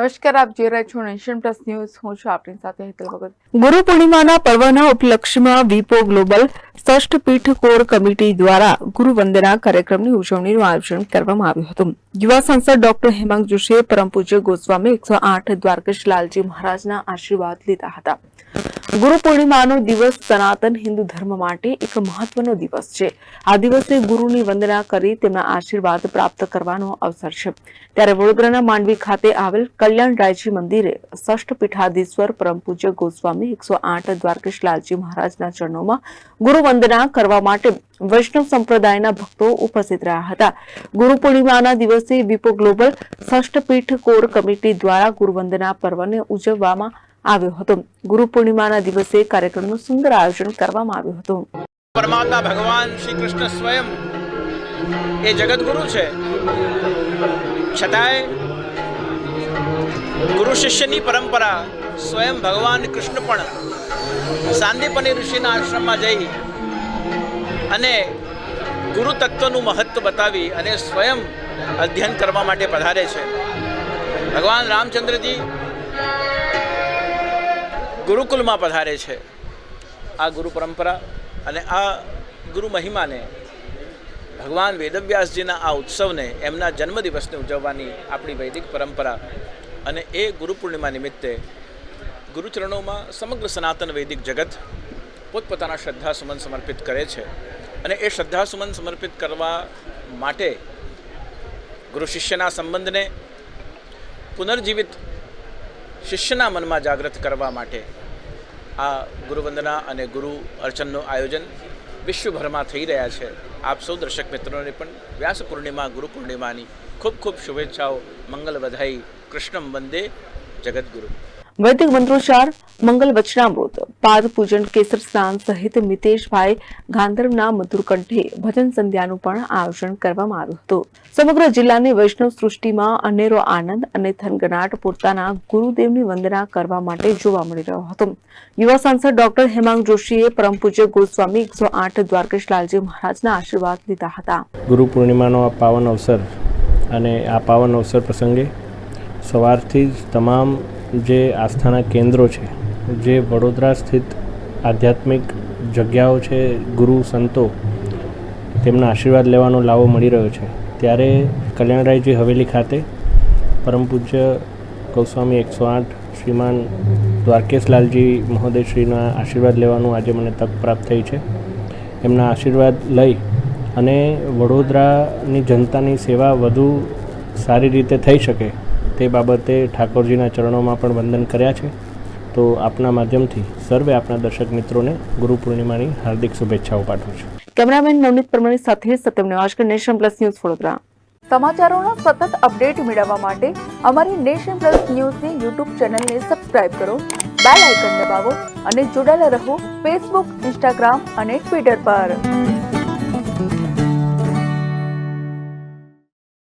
નમસ્કાર, આપ જોઈ રહ્યા છો નેશન પ્લસ ન્યૂઝ. હું છું આપની સાથે હેતલ ભગત. ગુરુ પૂર્ણિમાના પર્વના ઉપલક્ષ્યમાં વિપો ગ્લોબલ ષષ્ઠપીઠ કોર કમિટી દ્વારા ગુરુ વંદના કાર્યક્રમની ઉજવણીનું આયોજન કરવામાં આવ્યું હતું. યુવા સાંસદ ડોક્ટર હેમાંગ જોશીએ પરમ પૂજ્ય ગોસ્વામી એકસો આઠ દ્વારકેશ લાલજી મહારાજના આશીર્વાદ લીધા હતા. ગુરુ પૂર્ણિમાનો દિવસ સનાતન હિન્દુ ધર્મ માટે એક મહત્વનો દિવસ છે. આ દિવસે ગુરુની વંદના કરી તેમના આશીર્વાદ પ્રાપ્ત કરવાનો અવસર છે. ત્યારે વડોદરાના માંડવી ખાતે આવેલ કલ્યાણ રાયજી મંદિરે ષષ્ઠ પીઠાધીશ્વર પરમ પૂજ્ય ગોસ્વામી એકસો આઠ દ્વારકેશ લાલજી મહારાજના ચરણોમાં ગુરુ વંદના કરવા માટે વૈષ્ણવ સંપ્રદાયના ભક્તો ઉપસ્થિત રહ્યા હતા. ગુરુ પૂર્ણિમાના દિવસે વિપો ગ્લોબલ ષષ્ઠ પીઠ કોર કમિટી દ્વારા ગુરુવંદના પર્વને ઉજવવામાં આવ્યો હતો. ગુરુ પૂર્ણિમાના દિવસે કાર્યક્રમનું સુંદર આયોજન કરવામાં આવ્યું હતું. પરમાત્મા ભગવાન શ્રી કૃષ્ણ સ્વયં એ જગતગુરુ છે. છતાંય ગુરુ શિષ્યની પરંપરા સ્વયં ભગવાન કૃષ્ણ પણ સાંદીપની ઋષિના આશ્રમમાં જઈ અને ગુરુ તત્વનું મહત્વ બતાવી અને સ્વયં અધ્યયન કરવા માટે પધારે છે. ભગવાન રામચંદ્રજી ગુરુકુલમાં પધારે છે. આ ગુરુ પરંપરા અને આ ગુરુ મહિમાને ભગવાન વેદવ્યાસજીના આ ઉત્સવને એમના જન્મદિવસને ઉજવવાની આપણી વૈદિક પરંપરા અને એ ગુરુ પૂર્ણિમા નિમિત્તે ગુરુચરણોમાં સમગ્ર સનાતન વૈદિક જગત પોતપોતાના શ્રદ્ધા સુમન સમર્પિત કરે છે અને એ શ્રદ્ધા સુમન સમર્પિત કરવા માટે ગુરુ શિષ્યના સંબંધને પુનર્જીવિત શિષ્યના મનમાં જાગૃત કરવા માટે આ ગુરુવંદના અને ગુરુ અર્ચનનું આયોજન વિશ્વભરમાં થઈ રહ્યા છે. આપ સૌ દર્શક મિત્રોને પણ વ્યાસ પૂર્ણિમા, ગુરુ પૂર્ણિમાની ખૂબ ખૂબ શુભેચ્છાઓ. મંગલ વધાઈ. કૃષ્ણમ વંદે જગદગુરુ. વૈદિક મંત્રોચ્ચાર, મંગલ વચનામૃત, પાદ પૂજન, કેસર સ્નાન સહિત મિતેશભાઈ ગાંધર્વના મધુર કંઠે ભજન સંધ્યાનું પણ આયોજન કરવામાં આવ્યું હતું. સમગ્ર જિલ્લાની વૈષ્ણવ સૃષ્ટિમાં અનેરો આનંદ અને થનગનાટ પોતાના ગુરુદેવની વંદના કરવા માટે જોવા મળી રહ્યો હતો. યુવા સાંસદ ડોક્ટર હેમાંગ જોશીએ પરમ પૂજ્ય ગોસ્વામી એકસો આઠ દ્વારકેશલાલજી મહારાજના આશીર્વાદ લીધા હતા. ગુરુ પૂર્ણિમાનો આ પાવન અવસર અને આ પાવન અવસર પ્રસંગે સવારથી જ તમામ જે આસ્થાના કેન્દ્રો છે, જે વડોદરા સ્થિત આધ્યાત્મિક જગ્યાઓ છે, ગુરુ, સંતો, તેમના આશીર્વાદ લેવાનો લાવો મળી રહ્યો છે. ત્યારે કલ્યાણરાયજી હવેલી ખાતે પરમ પૂજ્ય ગૌસ્વામી એકસો આઠ શ્રીમાન દ્વારકેશલાલજી મહોદયશ્રીના આશીર્વાદ લેવાનું આજે મને તક પ્રાપ્ત થઈ છે. એમના આશીર્વાદ લઈ અને વડોદરાની જનતાની સેવા વધુ સારી રીતે થઈ શકે તે બાબતે ઠાકોરજીના ચરણોમાં પણ વંદન કર્યા છે. તો આપના માધ્યમથી સર્વે આપના દર્શક મિત્રોને ગુરુ પૂર્ણિમાની હાર્દિક શુભેચ્છાઓ પાઠવું છું. કેમેરામેન નવનીત પરમાણી સાથે Satyam Nevashkar nation plus news Vadodara. સમાચારોનો સતત અપડેટ મેળવવા માટે અમારી નેશન પ્લસ ન્યૂઝની યુટ્યુબ ચેનલને સબસ્ક્રાઇબ કરો બેલ આઇકન દબાવો અને જોડાયેલા રહો ફેસબુક ઇન્સ્ટાગ્રામ અને ટ્વિટર પર.